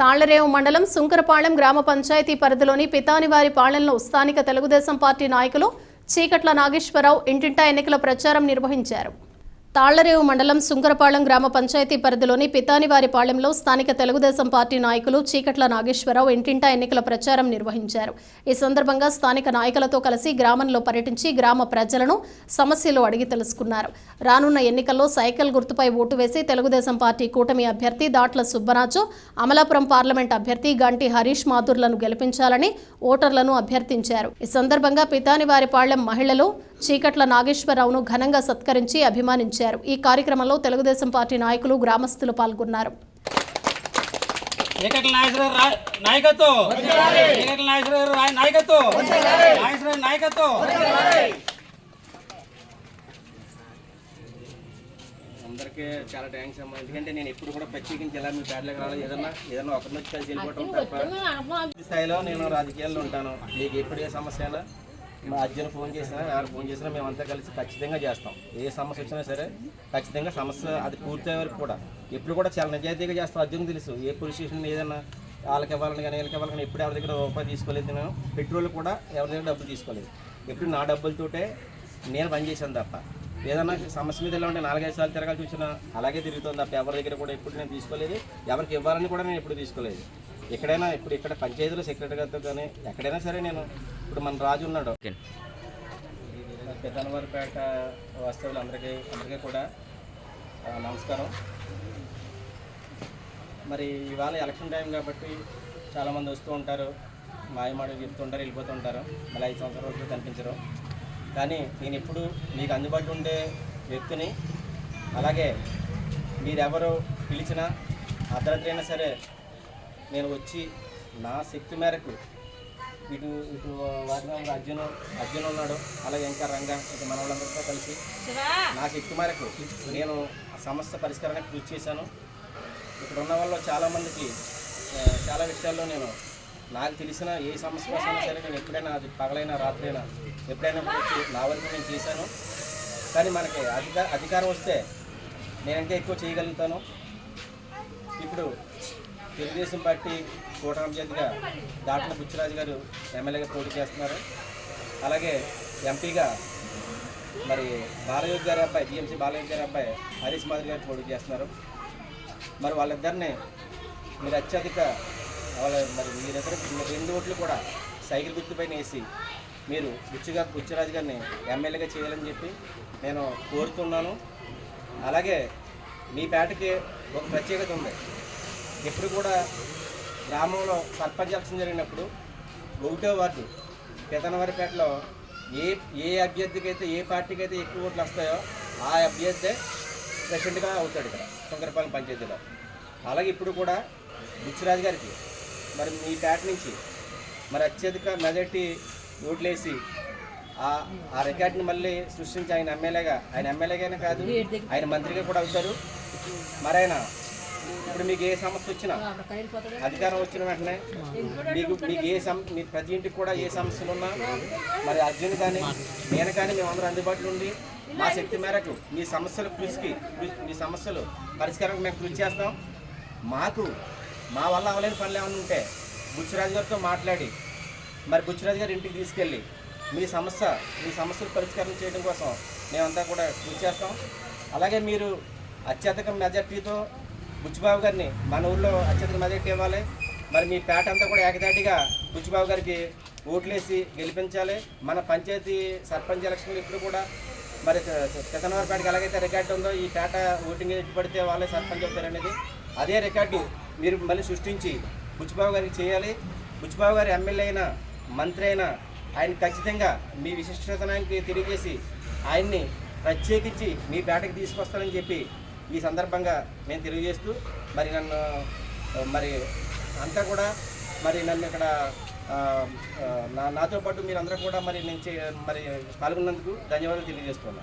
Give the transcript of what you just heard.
తాళ్ళరేవు మండలం సుంకరపాళెం గ్రామ పంచాయతీ పరిధిలోని పితానివారి పాళెంలో స్థానిక తెలుగుదేశం పార్టీ నాయకులు చీకట్ల నాగేశ్వరరావు ఇంటింటా ఎన్నికల ప్రచారం నిర్వహించారు. తాళ్ళరేవు మండలం సుంకరపాళెం గ్రామ పంచాయతీ పరిధిలోని పితానివారిపాళెంలో స్థానిక తెలుగుదేశం పార్టీ నాయకులు చీకట్ల నాగేశ్వరరావు ఇంటింటా ఎన్నికల ప్రచారం నిర్వహించారు. ఈ సందర్భంగా స్థానిక నాయకులతో కలిసి గ్రామంలో పర్యటించి గ్రామ ప్రజలను సమస్యలు అడిగి తెలుసుకున్నారు. రానున్న ఎన్నికల్లో సైకిల్ గుర్తుపై ఓటు వేసి తెలుగుదేశం పార్టీ కూటమి అభ్యర్థి దాట్ల సుబ్బరాజు అమలాపురం పార్లమెంట్ అభ్యర్థి గంటి హరీష్ మాధుర్లను గెలిపించాలని ఓటర్లను అభ్యర్థించారు. ఈ సందర్భంగా పితానివారిపాళెం మహిళలు చీకట్ల నాగేశ్వరరావును ఘనంగా సత్కరించి అభిమానించారు. ఈ కార్యక్రమంలో తెలుగుదేశం పార్టీ నాయకులు గ్రామస్తులు పాల్గొన్నారు. ఏకట్ల నాగేశ్వర నాయకత్వం. ఏకట్ల నాగేశ్వర నాయకత్వం. నాగేశ్వర నాయకత్వం. అందరికీ చాలా థ్యాంక్స్ అమ్మా. ఎందుకంటే నేను ఎప్పుడు కూడా ప్రత్యేకించి ఇలా మీ పేర్లకు రావాలి ఏదన్నా ఏదన్నా ఒకరి నుంచి కలిసి వెళ్ళిపోవటం తప్ప ఈ స్థాయిలో నేను రాజకీయాల్లో ఉంటాను. మీకు ఎప్పుడు ఏ సమస్య అయినా మా అర్జున్ ఫోన్ చేసినా ఎవరు ఫోన్ చేసినా మేమంతా కలిసి ఖచ్చితంగా చేస్తాం. ఏ సమస్య వచ్చినా సరే ఖచ్చితంగా సమస్య అది పూర్తయ్యే వరకు కూడా. ఎప్పుడు కూడా చాలా నిజాయితీగా చేస్తాం. అర్జున్ తెలుసు ఏ పోలీస్ స్టేషన్ ఏదైనా వాళ్ళకి ఇవ్వాలని కానీ వీళ్ళకి ఇవ్వాలని ఎప్పుడు ఎవరి దగ్గర రూపాయి తీసుకోలేదు నేను పెట్రోల్ కూడా ఎవరి దగ్గర డబ్బులు తీసుకోలేదు. ఎప్పుడు నా డబ్బులతోటే నేను పని చేశాను తప్ప. ఏదన్నా సమస్య మీద ఎలా ఉంటే నాలుగైదు సార్లు తిరగాల్సి వచ్చినా అలాగే తిరుగుతుంది తప్ప. ఎవరి దగ్గర కూడా ఎప్పుడు నేను తీసుకోలేదు. ఎవరికి ఇవ్వాలని కూడా నేను ఎప్పుడు తీసుకోలేదు. ఎక్కడైనా ఇప్పుడు ఇక్కడ పంచాయతీలో సెక్రటరీ గారితో కానీ ఎక్కడైనా సరే నేను ఇప్పుడు మన రాజు ఉన్నాడు. పెద్దనవారిపేట వాస్తవులు అందరికీ అందరికీ కూడా నమస్కారం. మరి ఇవాళ ఎలక్షన్ టైం కాబట్టి చాలామంది వస్తూ ఉంటారు మాయమాటలు చెప్తుంటారు వెళ్ళిపోతుంటారు మళ్ళీ ఐదు సంవత్సరాల వరకు కనిపించరు. కానీ నేను ఎప్పుడు మీకు అందుబాటులో ఉండే వ్యక్తిని అలాగే మీరెవరు పిలిచినా అర్ధరాత్రి అయినా సరే నేను వచ్చి నా శక్తి మేరకు ఇటు ఇటు వాటిలో అర్జున్ అర్జున్ ఉన్నాడు. అలాగే ఇంకా రంగ ఇటు మన వాళ్ళందరితో కలిసి నా శక్తి మేరకు నేను ఆ సమస్య పరిష్కారానికి కృషి చేశాను. ఇక్కడ ఉన్న వాళ్ళు చాలామందికి చాలా విషయాల్లో నేను నాకు తెలిసిన ఏ సమస్య కోసమైనా సరే నేను ఎప్పుడైనా అది పగలైనా రాత్రైనా ఎప్పుడైనా నా వరకు నేను చేశాను. కానీ మనకి అధిక అధికారం వస్తే నేను ఇంకా ఎక్కువ చేయగలుగుతాను. ఇప్పుడు తెలుగుదేశం పార్టీ కూటమి అభ్యర్థిగా దాట్ల బుచ్చిరాజు గారు ఎమ్మెల్యేగా పోటీ చేస్తున్నారు. అలాగే ఎంపీగా మరి బాలయోగి గారి అబ్బాయి టీఎంసీ బాలయోగి గారి అబ్బాయి హరీష్ మాధురి గారు పోటీ చేస్తున్నారు. మరి వాళ్ళిద్దరిని మీరు అత్యధిక వాళ్ళ మరి మీరిద్దరు రెండు ఓట్లు కూడా సైకిల్ గుర్తుపైన వేసి మీరు బుచ్చిగా బుచ్చిరాజు గారిని ఎమ్మెల్యేగా చేయాలని చెప్పి నేను కోరుతున్నాను. అలాగే మీ పేటకి ఒక ప్రత్యేకత ఉంది. ఎప్పుడు కూడా గ్రామంలో సర్పంచ్ ఎలక్షన్ జరిగినప్పుడు ఒకటో వార్డు పెదనవరిపేటలో ఏ ఏ అభ్యర్థికి అయితే ఏ పార్టీకి అయితే ఎక్కువ ఓట్లు వస్తాయో ఆ అభ్యర్థి ప్రెసిడెంట్గా అవుతాడు ఇక్కడ శంకరపాలెం పంచాయతీలో. అలాగే ఇప్పుడు కూడా బుచ్చిరాజు గారికి మరి మీ పేట నుంచి మరి అత్యధిక మెజార్టీ ఓట్లేసి ఆ ఆ రికార్డుని మళ్ళీ సృష్టించి ఆయన ఎమ్మెల్యేగా ఆయన ఎమ్మెల్యేగానే కాదు ఆయన మంత్రిగా కూడా అవుతారు. మరైనా ఇప్పుడు మీకు ఏ సమస్య వచ్చినా అధికారం వచ్చిన వెంటనే మీకు మీకు ఏ సమ మీ ప్రతి ఇంటికి కూడా ఏ సమస్యలు ఉన్నా మరి అర్జున్ కానీ నేను కానీ మేమందరం అందుబాటులో ఉండి మా శక్తి మేరకు మీ సమస్యల కృషికి కృషి- మీ సమస్యలు పరిష్కారం మేము కృషి చేస్తాం. మాకు మా వల్ల అవలేని పనులు ఏమైనా ఉంటే బుచ్చిరాజు గారితో మాట్లాడి మరి బుచ్చిరాజు గారి ఇంటికి తీసుకెళ్ళి మీ సమస్య మీ సమస్యలు పరిష్కారం చేయడం కోసం మేమంతా కూడా కృషి చేస్తాం. అలాగే మీరు అత్యధిక మెజార్టీతో బుచ్చిబాబు గారిని మన ఊళ్ళో అత్యధిక మెజార్టీ ఇవ్వాలి మరి మీ పేట అంతా కూడా ఏకదాటిగా బుచ్చిబాబు గారికి ఓట్లేసి గెలిపించాలి. మన పంచాయతీ సర్పంచ్ ఎలక్షన్లు ఇప్పుడు కూడా మరి పెద్దనవారిపేటకి ఎలాగైతే రికార్డు ఉందో ఈ పేట ఓటింగ్ ఎట్టి పడితే వాళ్ళే సర్పంచ్ అవుతారు అనేది అదే రికార్డు మీరు మళ్ళీ సృష్టించి బుచ్చిబాబు గారికి చేయాలి. బుచ్చిబాబు గారి ఎమ్మెల్యే అయినా మంత్రి అయినా ఆయన ఖచ్చితంగా మీ విశిష్టతనానికి తెలియజేసి ఆయన్ని ప్రత్యేకించి మీ పేటకి తీసుకొస్తానని చెప్పి ఈ సందర్భంగా నేను తెలియజేస్తూ మరి నన్ను మరి అంతా కూడా మరి నన్ను ఇక్కడ నా నాతో పాటు మీరందరూ కూడా మరి నేను చే- మరి పాల్గొన్నందుకు ధన్యవాదాలు తెలియజేస్తున్నాను.